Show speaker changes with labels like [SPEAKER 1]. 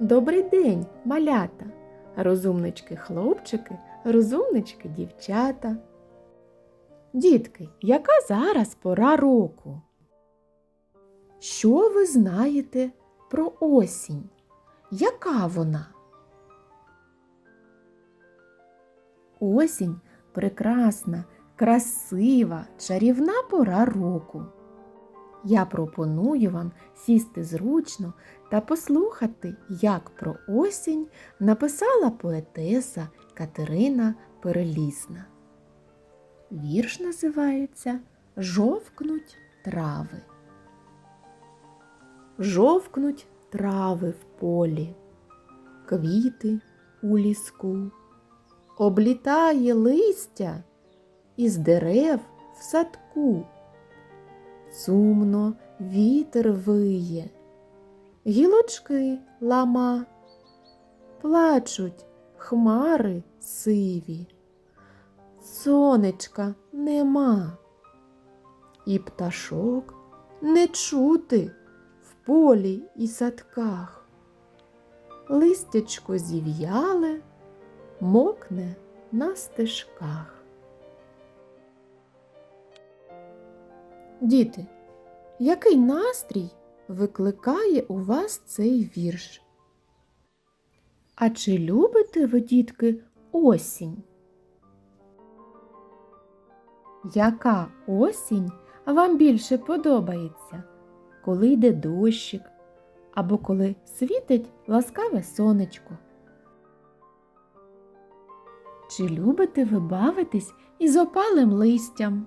[SPEAKER 1] Добрий день, малята, розумнички хлопчики, розумнички дівчата. Дітки, яка зараз пора року? Що ви знаєте про осінь? Яка вона? Осінь прекрасна, красива, чарівна пора року. Я пропоную вам сісти зручно та послухати, як про осінь написала поетеса Катерина Перелісна. Вірш називається Жовкнуть трави. Жовкнуть трави в полі, квіти у ліску, облітає листя із дерев в садку. Сумно вітер виє, гілочки лама, плачуть хмари сиві, сонечка нема, і пташок не чути в полі і садках. Листячко зів'яле, мокне на стежках. Діти, який настрій викликає у вас цей вірш? А чи любите ви, дітки, осінь? Яка осінь вам більше подобається, коли йде дощик або коли світить ласкаве сонечко? Чи любите ви бавитись із опалим листям?